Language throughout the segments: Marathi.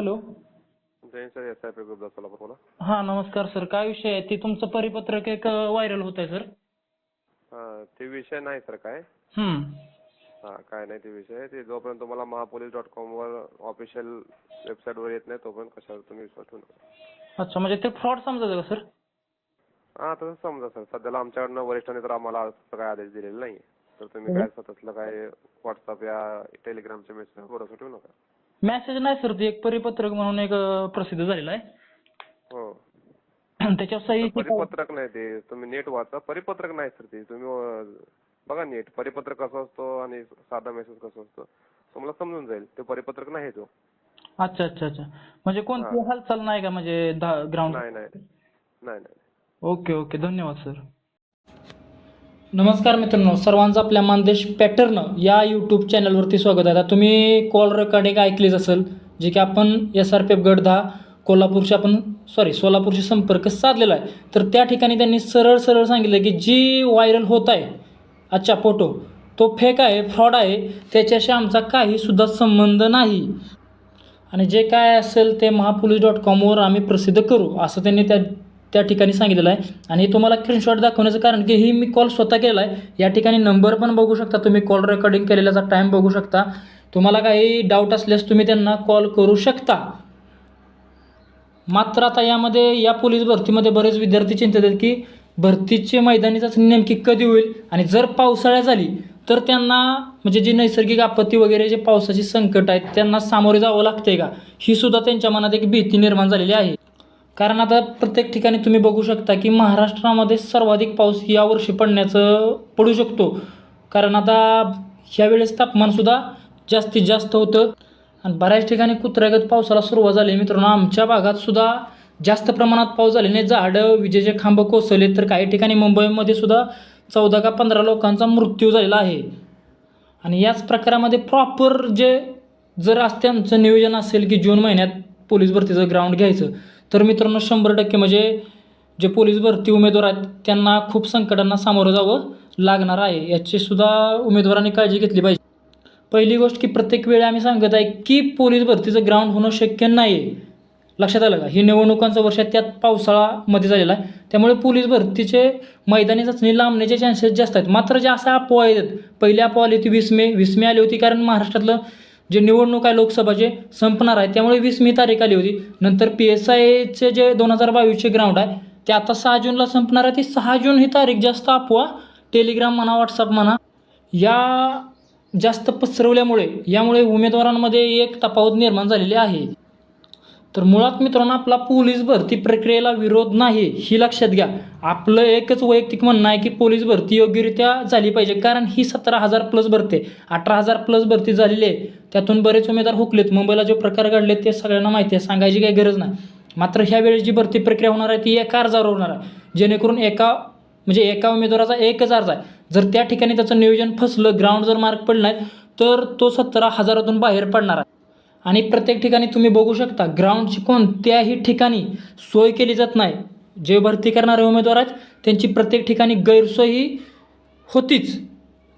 Hello. Sir S I P group Solapur बोला. हां नमस्कार सर. काय विषय आहे? ते तुमचं परिपत्रक एक व्हायरल होत आहे सर. हां ते विषय नाही सर काय? हम्म. हां काय नाही ते विषय. ते जोपर्यंत तुम्हाला महापोलीस डॉट कॉमवर ऑफिशियल वेबसाईटवर येत नाही तोपर्यंत कशावर तुम्ही विश्वास ठेवू नका. अच्छा म्हणजे ते फ्रॉड समजायचं का सर? हां तसं समजा सर. सध्याला आमच्याकडनं वरिष्ठांनी तर आम्हाला तसं काय आदेश दिलेले नाही तर तुम्ही काय स्वतःतलं काय व्हॉट्सअप या टेलिग्रामच्या मेसेज भरोसा ठेवू नका. मेसेज नाही सर ते एक परिपत्रक म्हणून एक अं, प्रसिद्ध झालेलं आहे. हो. त्याच्यावर सही परिपत्रक नाही ते. तुम्ही नेट वाचा. परिपत्रक नाही सर ते. तुम्ही अं, बघा नेट परिपत्रक कसं असतो आणि साधा मेसेज कसं असतो. तुम्हाला समजून जाईल. ते परिपत्रक नाही तो. अच्छा अच्छा अच्छा. म्हणजे कोणती हालचाल नाही का? म्हणजे ग्राउंड नाही नाही. नाही नाही. Okay okay. धन्यवाद सर नमस्कार मित्रांनो सर्वांचं आपल्या मानदेश पॅटर्न या यूट्यूब चॅनलवरती स्वागत आहे. आता तुम्ही कॉल रेकॉर्डिंग ऐकलीच असेल जे की आपण एस आर पी एफ गट दहा कोल्हापूरशी आपण सॉरी सोलापूरशी संपर्क साधलेला आहे. तर त्या ठिकाणी त्यांनी सरळ सरळ सांगितलं की जी व्हायरल होत आहे अच्छा फोटो तो फेक आहे फ्रॉड आहे त्याच्याशी आमचा काहीसुद्धा संबंध नाही. आणि जे काय असेल ते महापोलीस डॉट कॉमवर आम्ही प्रसिद्ध करू असं त्यांनी त्या त्या ठिकाणी सांगितलेलं आहे. आणि तुम्हाला स्क्रीनशॉट दाखवण्याचं कारण की ही मी कॉल स्वतः केला आहे. या ठिकाणी नंबर पण बघू शकता तुम्ही. कॉल रेकॉर्डिंग केलेल्याचा टाईम बघू शकता. तुम्हाला काही डाऊट असल्यास तुम्ही त्यांना कॉल करू शकता. मात्र आता यामध्ये या पोलीस भरतीमध्ये बरेच विद्यार्थी चिंतित आहेत की भरतीचे मैदानी चाचणी नेमकी कधी होईल? आणि जर पावसाळ्या झाली तर त्यांना म्हणजे जी नैसर्गिक आपत्ती वगैरे जे पावसाची संकट आहेत त्यांना सामोरे जावं लागते का? ही सुद्धा त्यांच्या मनात एक भीती निर्माण झालेली आहे. कारण आता प्रत्येक ठिकाणी तुम्ही बघू शकता की महाराष्ट्रामध्ये सर्वाधिक पाऊस यावर्षी पडण्याचं पडू शकतो. कारण आता ह्यावेळेस तापमानसुद्धा जास्तीत जास्त होतं. आणि बऱ्याच ठिकाणी कुत्र्यागत पावसाला सुरुवात झाली. मित्रांनो आमच्या भागात सुद्धा जास्त प्रमाणात पाऊस झाल्याने झाडं विजेचे खांब कोसळले. तर काही ठिकाणी मुंबईमध्ये सुद्धा चौदा का पंधरा लोकांचा मृत्यू झालेला आहे. आणि याच प्रकारामध्ये प्रॉपर जे जर आज त्यांचं नियोजन असेल की जून महिन्यात पोलीस भरतीचं ग्राउंड घ्यायचं तर मित्रांनो शंभर टक्के म्हणजे जे पोलीस भरती उमेदवार आहेत त्यांना खूप संकटांना सामोरं जावं लागणार आहे. याची सुद्धा उमेदवारांनी काळजी घेतली पाहिजे. पहिली गोष्ट की प्रत्येक वेळी आम्ही सांगत आहे की पोलीस भरतीचं ग्राउंड होणं शक्य नाही लक्षात आलं का? ही निवडणुकांचं वर्ष आहे, त्यात पावसाळामध्ये झालेला आहे. त्यामुळे पोलीस भरतीचे मैदानी चाचणी लांबण्याचे चान्सेस जास्त आहेत. मात्र जे असा अपोवा आहेत पहिली अपोवा आली होती वीस मे वीस मे आली होती कारण महाराष्ट्रातलं जे निवडणूक आहे लोकसभाचे संपणार आहे त्यामुळे वीस मे तारीख आली होती. नंतर पी एस आयचे जे दोन हजार बावीसचे ग्राउंड आहे ते आता सहा जूनला संपणार आहे. ती सहा जून ही तारीख जास्त अफवा टेलिग्राम म्हणा व्हॉट्सअप म्हणा या जास्त पसरवल्यामुळे यामुळे उमेदवारांमध्ये एक तफावत निर्माण झालेली आहे. तर मुळात मित्रांनो आपला पोलीस भरती प्रक्रियेला विरोध नाही ही लक्षात घ्या. आपलं एकच वैयक्तिक म्हणणं आहे की पोलीस भरती योग्यरित्या झाली पाहिजे कारण ही सतरा हजार प्लस भरती. आहे अठरा हजार प्लस भरती झालेली आहे. त्यातून बरेच उमेदवार हुकलेत. मुंबईला जे प्रकार घडले ते सगळ्यांना माहिती आहे सांगायची काही गरज नाही. मात्र ह्या वेळेस जी भरती प्रक्रिया होणार आहे ती एका अर्जावर होणार आहे. जेणेकरून एका म्हणजे एका उमेदवाराचा एकच अर्ज आहे. जर त्या ठिकाणी त्याचं नियोजन फसलं ग्राउंड जर मार्क पडला तर तो सतरा हजारातून बाहेर पडणार आहे. आणि प्रत्येक ठिकाणी तुम्ही बघू शकता ग्राउंडची कोणत्याही ठिकाणी सोय केली जात नाही. जे भरती करणारे उमेदवार आहेत त्यांची प्रत्येक ठिकाणी गैरसोय ही होतीच.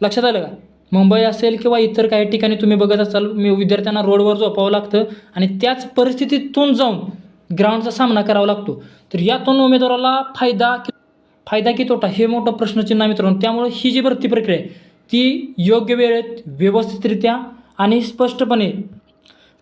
लक्षात आलं का? मुंबई असेल किंवा इतर काही ठिकाणी तुम्ही बघत असाल मी विद्यार्थ्यांना रोडवर झोपावं लागतं आणि त्याच परिस्थितीतून जाऊन ग्राउंडचा सामना करावा लागतो. तर यातून उमेदवाराला फायदा कि फायदा की तोटा हे मोठं प्रश्नचिन्ह आहे मित्रांनो. त्यामुळे ही जी भरती प्रक्रिया आहे ती योग्य वेळेत व्यवस्थितरित्या आणि स्पष्टपणे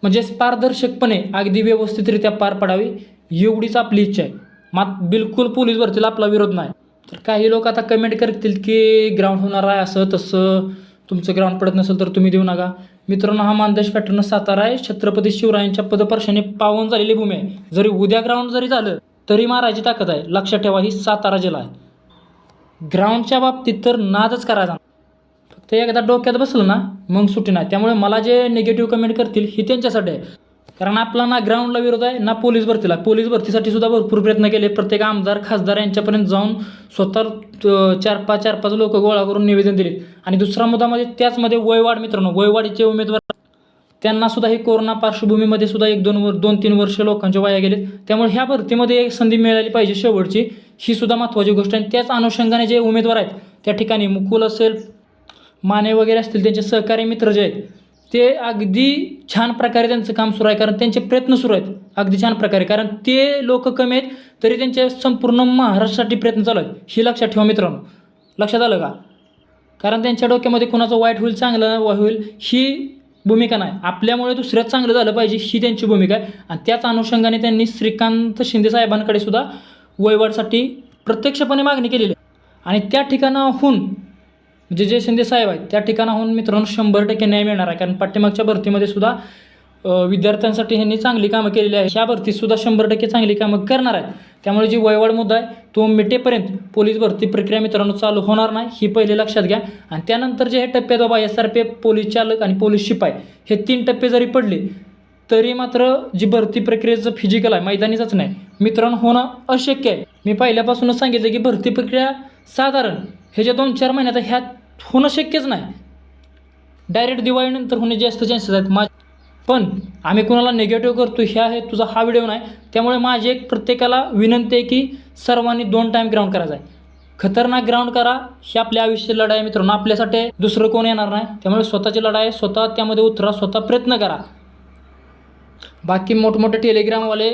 म्हणजेच पारदर्शकपणे अगदी व्यवस्थितरित्या पार पडावी एवढीच आपली इच्छा आहे. मात बिलकुल पोलीस भरतीला आपला विरोध नाही. तर काही लोक आता कमेंट करतील की ग्राउंड होणार आहे असं तसं. तुमचं ग्राउंड पडत नसेल तर तुम्ही देऊ नका. मित्रांनो हा मानदेश पॅटर्न सातारा आहे. छत्रपती शिवरायांच्या पदपर्शाने पावन झालेली भूमी आहे. जरी उद्या ग्राउंड जरी झालं तरी मारायची ताकद आहे. लक्षात ठेवा ही सातारा जिल्हा आहे. ग्राउंडच्या बाबतीत तर नादच करायचा. ते एकदा डोक्यात बसलं ना मग सुट्टी नाही. त्यामुळे मला जे निगेटिव्ह कमेंट करतील ही त्यांच्यासाठी आहे. कारण आपला ना ग्राउंडला विरोध आहे ना पोलीस भरतीला. पोलीस भरतीसाठी सुद्धा भरपूर प्रयत्न केले. प्रत्येक आमदार खासदार यांच्यापर्यंत जाऊन स्वतः चार पाच चार पाच लोक गोळा करून निवेदन दिले. आणि दुसरा मुद्दा म्हणजे त्याचमध्ये वयवाढ मित्रांनो वयवाढीचे उमेदवार त्यांना सुद्धा हे कोरोना पार्श्वभूमीमध्ये सुद्धा एक दोन वर दोन तीन वर्ष लोकांचे वाया गेले त्यामुळे ह्या भरतीमध्ये एक संधी मिळाली पाहिजे शेवटची. ही सुद्धा महत्त्वाची गोष्ट आहे. आणि त्याच अनुषंगाने जे उमेदवार आहेत त्या ठिकाणी मुकुल असेल माने वगैरे असतील त्यांचे सहकारी मित्र जे आहेत ते अगदी छान प्रकारे त्यांचं काम सुरू आहे. कारण त्यांचे प्रयत्न सुरू आहेत अगदी छान प्रकारे. कारण ते लोक कमी आहेत तरी त्यांचे संपूर्ण महाराष्ट्रासाठी प्रयत्न चालू आहेत. ही लक्षात ठेवा मित्रांनो. लक्षात आलं का? कारण त्यांच्या डोक्यामध्ये कुणाचं वाईट होईल चांगलं होईल ही भूमिका नाही. आपल्यामुळे दुसऱ्यात चांगलं झालं पाहिजे ही त्यांची भूमिका आहे. आणि त्याच अनुषंगाने त्यांनी श्रीकांत शिंदे साहेबांकडे सुद्धा वहिवाटसाठी प्रत्यक्षपणे मागणी केलेली आहे. आणि त्या ठिकाणाहून म्हणजे जे शिंदे साहेब आहेत त्या ठिकाणाहून मित्रांनो शंभर टक्के न्याय मिळणार आहे. कारण पाठीमागच्या भरतीमध्ये सुद्धा विद्यार्थ्यांसाठी ह्यांनी चांगली कामं केलेली आहे ह्या भरतीसुद्धा शंभर टक्के चांगली कामं करणार आहेत. त्यामुळे जी वयवाड मुद्दा आहे तो मिटेपर्यंत पोलीस भरती प्रक्रिया मित्रांनो चालू होणार नाही ही पहिले लक्षात घ्या. आणि त्यानंतर जे हे टप्प्यात बाबा S R P F police चालक आणि पोलीस शिपाई हे तीन टप्पे जरी पडले तरी मात्र जी भरती प्रक्रियेचं फिजिकल आहे मैदानीचंच नाही. मित्रांनो होणं अशक्य आहे. मी पहिल्यापासूनच सांगितलं की भरती प्रक्रिया साधारण ह्याच्या दोन चार महिन्यात ह्यात होणं शक्यच नाही. डायरेक्ट दिवाळीनंतर होणे जास्त चान्सेस आहेत मा पण आम्ही कुणाला निगेटिव्ह करतो ह्या आहे तुझा हा व्हिडिओ नाही. त्यामुळे माझी एक प्रत्येकाला विनंती आहे की सर्वांनी दोन टाईम ग्राउंड करायचा आहे खतरनाक ग्राउंड करा ही आपल्या आयुष्याची लढाई आहे मित्रांनो. आपल्यासाठी दुसरं कोण येणार नाही. त्यामुळे स्वतःची लढाई स्वतः त्यामध्ये उतरा स्वतः प्रयत्न करा. बाकी मोठमोठे टेलिग्रामवाले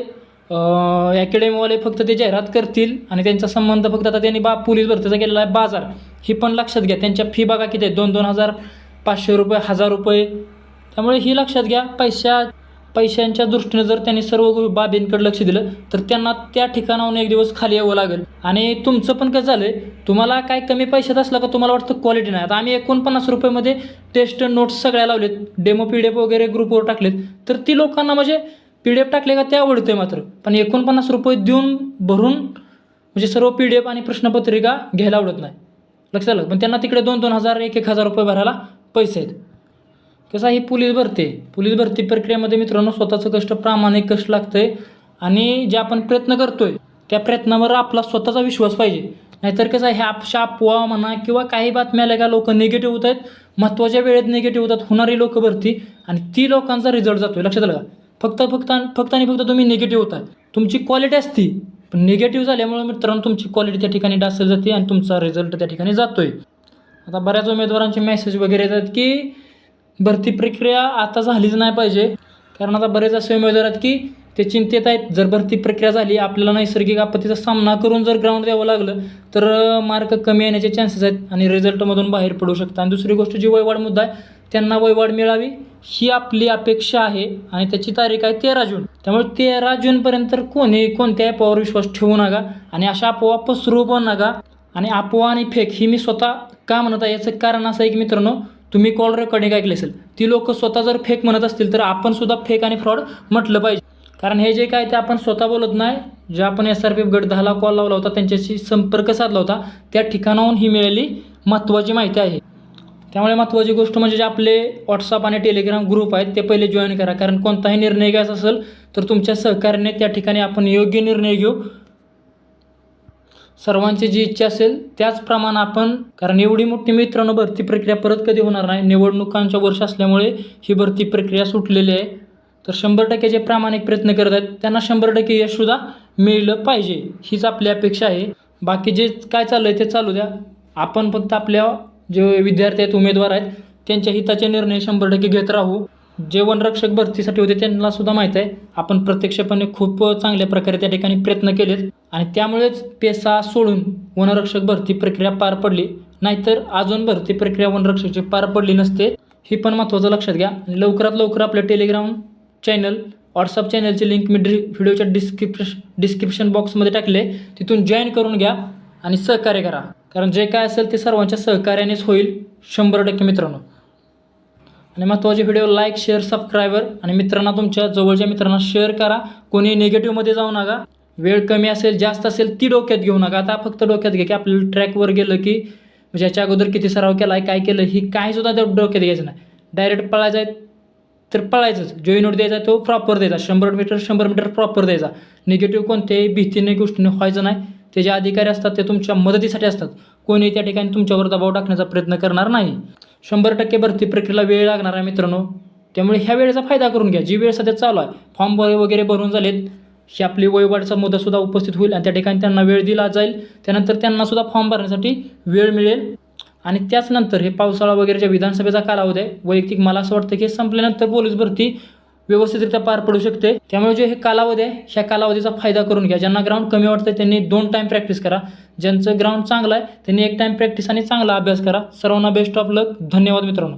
अकॅडमीवाले फक्त ते जाहिरात करतील आणि त्यांचा संबंध फक्त आता त्यांनी बा पोलीस भरतीचा केलेला आहे बाजार. ही पण लक्षात घ्या त्यांच्या फी बघा किती आहे. दोन दोन हजार पाचशे रुपये हजार रुपये. त्यामुळे ही लक्षात घ्या पैशा पैशांच्या दृष्टीने जर त्यांनी सर्व बाबींकडे लक्ष दिलं तर त्यांना त्या ठिकाणाहून एक दिवस खाली यावं लागेल. आणि तुमचं पण कसं झालं आहे तुम्हाला काय कमी पैशात असलं का तुम्हाला वाटतं क्वालिटी नाही. आता आम्ही एकोणपन्नास रुपयेमध्ये टेस्ट नोट्स सगळ्या लावलेत. डेमो पी डी एफ वगैरे ग्रुपवर टाकलेत. तर ती लोकांना म्हणजे पी डी एफ टाकले का ते आवडते मात्र. पण एकोणपन्नास रुपये देऊन भरून म्हणजे सर्व पी डी एफ आणि प्रश्नपत्रिका घ्यायला आवडत नाही. लक्षात आलं? पण त्यांना तिकडे दोन दोन हजार एक एक हजार रुपये भरायला पैसे आहेत. कसं आहे ही पोलीस भरती आहे. पोलीस भरती प्रक्रियेमध्ये मित्रांनो स्वतःचं कष्ट प्रामाणिक कष्ट लागतंय आणि जे आपण प्रयत्न करतोय त्या प्रयत्नावर आपला स्वतःचा विश्वास पाहिजे. नाहीतर कसं आहे ह्या आपशा अफवा म्हणा किंवा काही बातम्या आल्या का लोक निगेटिव्ह होत आहेत महत्त्वाच्या वेळेत निगेटिव्ह होतात होणारी लोक भरती आणि ती लोकांचा रिझल्ट जातो आहे लक्षात आलं का? फक्त फक्त फक्त आणि फक्त तुम्ही निगेटिव्ह होता तुमची क्वालिटी असती पण निगेटिव्ह झाल्यामुळे मित्रांनो तुमची क्वालिटी त्या ठिकाणी डासल जाते आणि तुमचा रिझल्ट त्या ठिकाणी जातोय. आता बऱ्याच उमेदवारांचे मेसेज वगैरे येतात की भरती प्रक्रिया आता झालीच नाही पाहिजे. कारण आता बरेच असे उमेदवार आहेत की ते चिंतेत आहेत जर भरती प्रक्रिया झाली आपल्याला नैसर्गिक आपत्तीचा सामना करून जर ग्राउंड द्यावं लागलं तर मार्क कमी येण्याचे चान्सेस आहेत आणि रिझल्टमधून बाहेर पडू शकतात आणि दुसरी गोष्ट जी वयवाढ मुद्दा आहे त्यांना वयवाढ मिळावी ही आपली अपेक्षा आहे आणि त्याची तारीख आहे तेरा जून. त्यामुळे तेरा जूनपर्यंत कोणी कोणत्या अफवावर विश्वास ठेवू नका आणि अशा अफवा पसरू पण नका. आणि अफवा आणि फेक ही मी स्वतः का म्हणत आहे? याचं कारण असं आहे की मित्रांनो तुम्ही कॉल रेकॉर्डिंग ऐकली असेल ती लोक स्वतः जर फेक म्हणत असतील तर आपण सुद्धा फेक आणि फ्रॉड म्हटलं पाहिजे. कारण हे जे काय ते आपण स्वतः बोलत नाही जे आपण एस आर पी एफ गट दहाला कॉल लावला होता त्यांच्याशी संपर्क साधला होता त्या ठिकाणाहून ही मिळाली महत्त्वाची माहिती आहे. त्यामुळे महत्त्वाची गोष्ट म्हणजे जे आपले व्हॉट्सअप आणि टेलिग्राम ग्रुप आहेत ते पहिले जॉईन करा. कारण कोणताही निर्णय घ्यायचा असेल तर तुमच्या सहकार्याने त्या ठिकाणी आपण योग्य निर्णय घेऊ. सर्वांची जी इच्छा असेल त्याचप्रमाणे आपण कारण एवढी मोठी मित्रांनो भरती प्रक्रिया परत कधी होणार नाही. निवडणुकांच्या वर्ष असल्यामुळे ही भरती प्रक्रिया सुटलेली आहे. तर शंभर टक्के जे प्रामाणिक प्रयत्न करत आहेत त्यांना शंभर टक्के यशसुद्धा मिळलं पाहिजे. हीच आपली अपेक्षा आहे. बाकी जे काय चाललं आहे ते चालू द्या. आपण फक्त आपल्या जे विद्यार्थी आहेत उमेदवार आहेत त्यांच्या हिताचे निर्णय शंभर टक्के घेत राहू. जे वनरक्षक भरतीसाठी होते त्यांना सुद्धा माहीत आहे. आपण प्रत्यक्षपणे खूप चांगल्या प्रकारे त्या ठिकाणी प्रयत्न केलेत. आणि त्यामुळेच पेसा सोडून वनरक्षक भरती प्रक्रिया पार पडली. नाहीतर अजून भरती प्रक्रिया वनरक्षकची पार पडली नसते. ही पण महत्त्वाचं लक्षात घ्या. आणि लवकरात लवकर आपलं टेलिग्राम चॅनल व्हॉट्सअप चॅनलची लिंक मी डि व्हिडिओच्या डिस्क्रिप्श डिस्क्रिप्शन बॉक्समध्ये टाकले. तिथून जॉईन करून घ्या आणि सहकार्य करा. कारण जे काय असेल ते सर्वांच्या सहकार्यानेच होईल शंभर टक्के मित्रांनो. आणि महत्त्वाचे व्हिडिओ लाईक शेअर सबस्क्रायबर आणि मित्रांना तुमच्या जवळच्या मित्रांना शेअर करा. कोणी निगेटिव्हमध्ये जाऊ नका. वेळ कमी असेल जास्त असेल ती डोक्यात घेऊ नका. आता फक्त डोक्यात घ्या की आपल्याला ट्रॅकवर गेलं की म्हणजे याच्या अगोदर किती सराव केला आहे काय केलं ही काही सुद्धा त्या डोक्यात घ्यायचं नाही. डायरेक्ट पळायचं आहे तर पळायचंच. जो नोट द्यायचा तो प्रॉपर द्यायचा. शंभर मीटर शंभर मीटर प्रॉपर द्यायचा. निगेटिव्ह कोणत्याही भीतीने गोष्टीने व्हायचं नाही. ते जे अधिकारी असतात ते तुमच्या मदतीसाठी असतात. कोणी त्या ठिकाणी तुमच्यावर दबाव टाकण्याचा प्रयत्न करणार नाही. शंभर टक्के भरती प्रक्रियेला वेळ लागणार आहे मित्रांनो. त्यामुळे ह्या वेळेचा फायदा करून घ्या. जी वेळ सध्या चालू आहे फॉर्म वगैरे भरून झालेत ही आपली वहिवाटचा मुद्दासुद्धा उपस्थित होईल आणि त्या ठिकाणी त्यांना वेळ दिला जाईल. त्यानंतर त्यांनासुद्धा फॉर्म भरण्यासाठी वेळ मिळेल. आणि त्याचनंतर हे पावसाळा वगैरेच्या विधानसभेचा कालावधी आहे. वैयक्तिक मला असं वाटतं की संपल्यानंतर पोलीस भरती व्यवस्थितरित्या पार पडू शकते. त्यामुळे जे हे कालावधी आहे ह्या कालावधीचा फायदा करून घ्या. ज्यांना ग्राउंड कमी वाटतं त्यांनी दोन टाईम प्रॅक्टिस करा. ज्यांचं ग्राउंड चांगलं आहे त्यांनी एक टाईम प्रॅक्टिस आणि चांगला अभ्यास करा. सर्वांना बेस्ट ऑफ लक धन्यवाद मित्रांनो.